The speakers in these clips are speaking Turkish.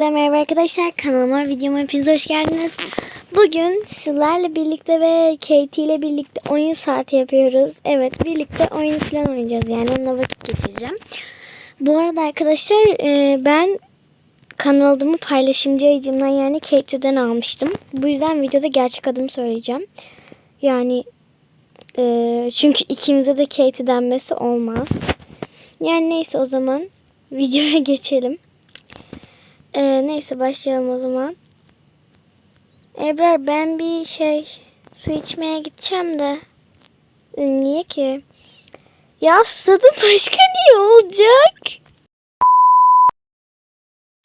Merhaba arkadaşlar kanalıma videoma hepiniz hoş geldiniz. Bugün sizlerle birlikte ve Katie ile birlikte oyun saati yapıyoruz. Evet birlikte oyun falan oynayacağız yani onunla vakit geçireceğim. Bu arada arkadaşlar e, ben kanalımı paylaşımcı ayıcımdan yani Katie'den almıştım. Bu yüzden videoda gerçek adımı söyleyeceğim. Yani e, çünkü ikimize de Katie denmesi olmaz. Yani neyse o zaman videoya geçelim. Ee, neyse başlayalım o zaman. Ebrar ben bir şey su içmeye gideceğim de. Ee, Niye ki? Ya susadım başka niye olacak?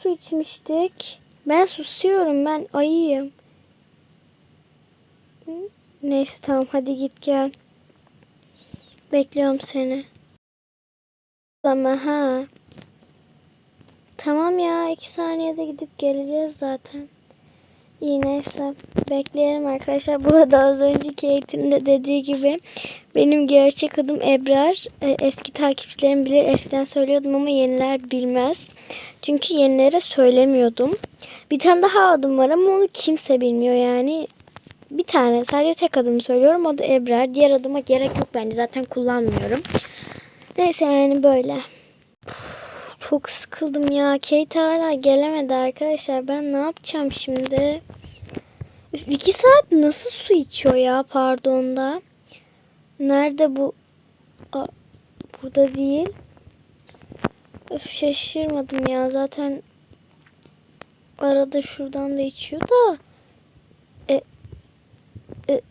Su içmiştik. Ben susuyorum ben ayıyım. Neyse tamam hadi git gel. Bekliyorum seni. Ama ha. Tamam ya iki saniyede gidip geleceğiz zaten. İyi neyse. Bekleyelim arkadaşlar. Bu arada az önceki eğitimde dediği gibi benim gerçek adım Ebrar. Ee, Eski takipçilerim bilir. Eskiden söylüyordum ama yeniler bilmez. Çünkü yenilere söylemiyordum. Bir tane daha adım var ama onu kimse bilmiyor yani. Bir tane sadece tek adımı söylüyorum. O da Ebrar. Diğer adıma gerek yok bence. Zaten kullanmıyorum. Neyse yani böyle. Çok sıkıldım ya. Kate hala gelemedi arkadaşlar. Ben ne yapacağım şimdi? Üf, saat nasıl su içiyor ya pardon da. Nerede bu? Aa, burada değil. Öf şaşırmadım ya. Zaten arada şuradan da içiyor da. E, e,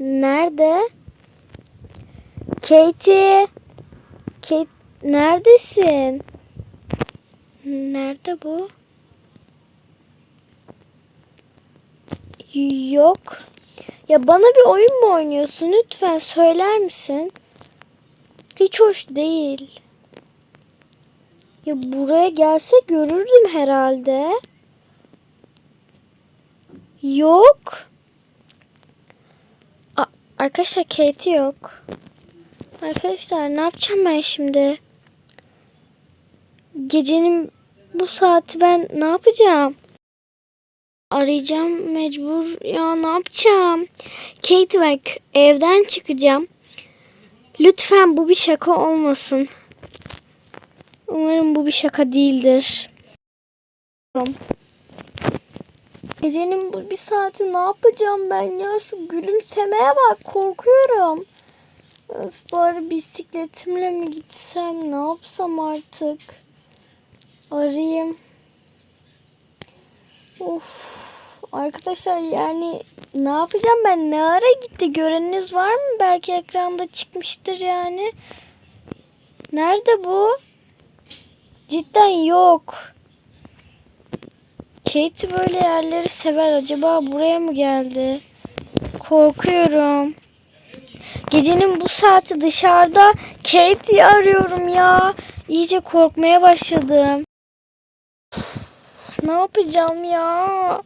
nerede? Katie. Kate neredesin? Nerede bu? Yok. Ya bana bir oyun mu oynuyorsun? Lütfen söyler misin? Hiç hoş değil. Ya buraya gelse görürdüm herhalde. Yok. A arkadaşlar Kate yok. Arkadaşlar ne yapacağım ben şimdi? Gecenin bu saati ben ne yapacağım? Arayacağım mecbur. Ya ne yapacağım? Kate bak evden çıkacağım. Lütfen bu bir şaka olmasın. Umarım bu bir şaka değildir. Gecenin bu bir saati ne yapacağım ben ya? Şu gülümsemeye bak korkuyorum. Öf bari bisikletimle mi gitsem ne yapsam artık. Arayayım. Of arkadaşlar yani ne yapacağım ben ne ara gitti göreniniz var mı? Belki ekranda çıkmıştır yani. Nerede bu? Cidden yok. Kate böyle yerleri sever. Acaba buraya mı geldi? Korkuyorum. Gecenin bu saati dışarıda Katie'yi arıyorum ya. İyice korkmaya başladım. ne yapacağım ya?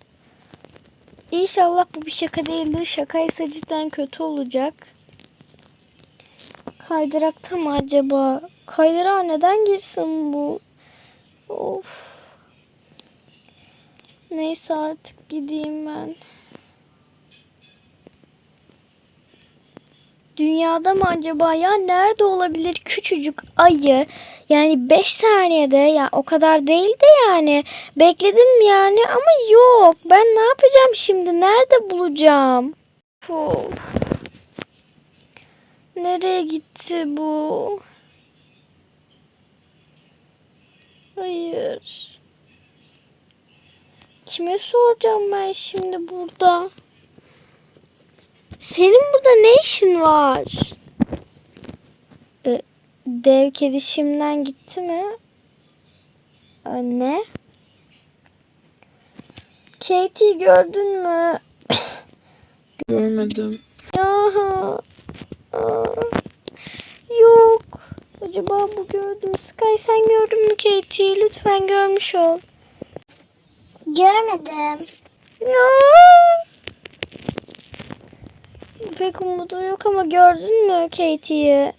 İnşallah bu bir şaka değildir. Şakaysa cidden kötü olacak. Kaydırakta mı acaba? Kaydırağa neden girsin bu? Of. Neyse artık gideyim ben. Dünyada mı acaba? Ya nerede olabilir küçücük ayı? Yani 5 saniyede ya o kadar değildi yani. Bekledim yani ama yok. Ben ne yapacağım şimdi? Nerede bulacağım? Of. nereye gitti bu? Hayır. Kime soracağım ben şimdi burada senin burada ne işin var? Ee, dev kedi şimdiden gitti mi? Ee, ne? Katie gördün mü? Görmedim. Ya. Aa, Yok. Acaba bu gördüm. Sky sen gördün mü Katie? Lütfen görmüş ol. Görmedim. Ya. Pek umudu yok ama gördün mü Katie'yi?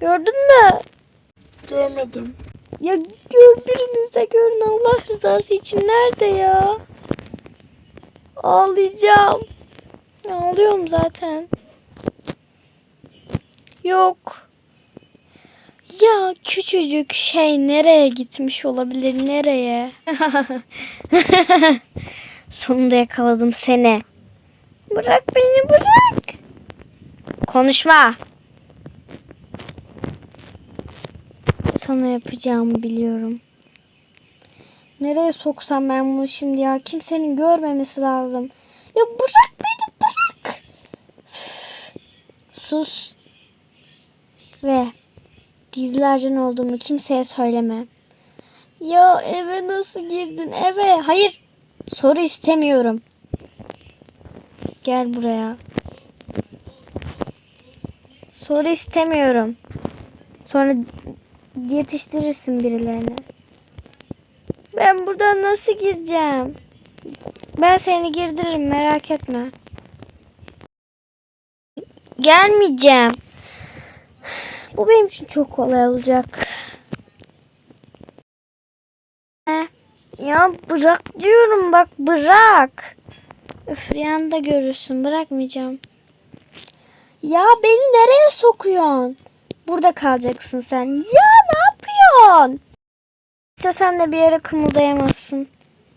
Gördün mü? Görmedim. Ya gör biriniz de görün Allah rızası için. Nerede ya? Ağlayacağım. Ağlıyorum zaten. Yok. Ya küçücük şey nereye gitmiş olabilir? Nereye? Sonunda yakaladım seni. Bırak beni bırak. Konuşma. Sana yapacağımı biliyorum. Nereye soksam ben bunu şimdi ya? Kimsenin görmemesi lazım. Ya bırak beni bırak. Sus. Ve gizli olduğumu kimseye söyleme. Ya eve nasıl girdin eve? Hayır. Soru istemiyorum. Gel buraya. Soru istemiyorum. Sonra yetiştirirsin birilerini. Ben buradan nasıl gireceğim? Ben seni girdiririm merak etme. Gelmeyeceğim. Bu benim için çok kolay olacak. Ya bırak diyorum bak bırak. Öf da görürsün bırakmayacağım. Ya beni nereye sokuyorsun? Burada kalacaksın sen. Ya ne yapıyorsun? İşte sen de bir yere kımıldayamazsın.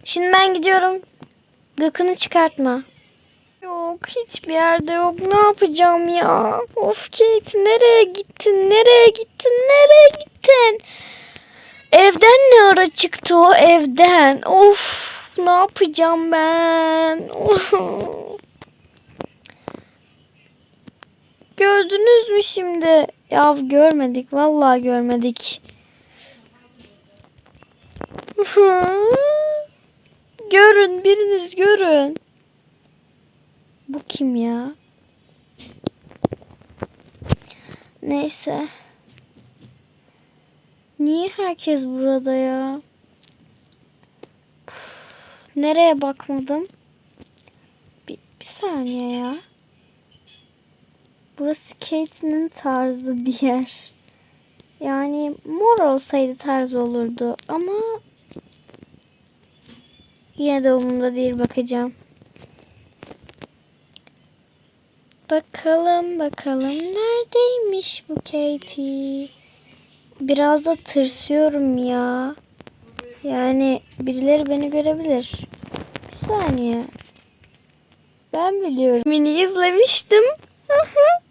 Şimdi ben gidiyorum. Gıkını çıkartma. Yok hiçbir yerde yok. Ne yapacağım ya? Of Kate nereye gittin? Nereye gittin? Nereye gittin? Evden ne ara çıktı o evden? Of ne yapacağım ben? Gördünüz mü şimdi? Ya görmedik. Vallahi görmedik. görün biriniz görün. Bu kim ya? Neyse. Niye herkes burada ya? Nereye bakmadım? Bir, bir saniye ya. Burası Kate'nin tarzı bir yer. Yani mor olsaydı tarz olurdu ama yine de umurumda değil bakacağım. Bakalım bakalım neredeymiş bu Katie? Biraz da tırsıyorum ya. Yani birileri beni görebilir. Bir saniye. Ben biliyorum. Mini izlemiştim.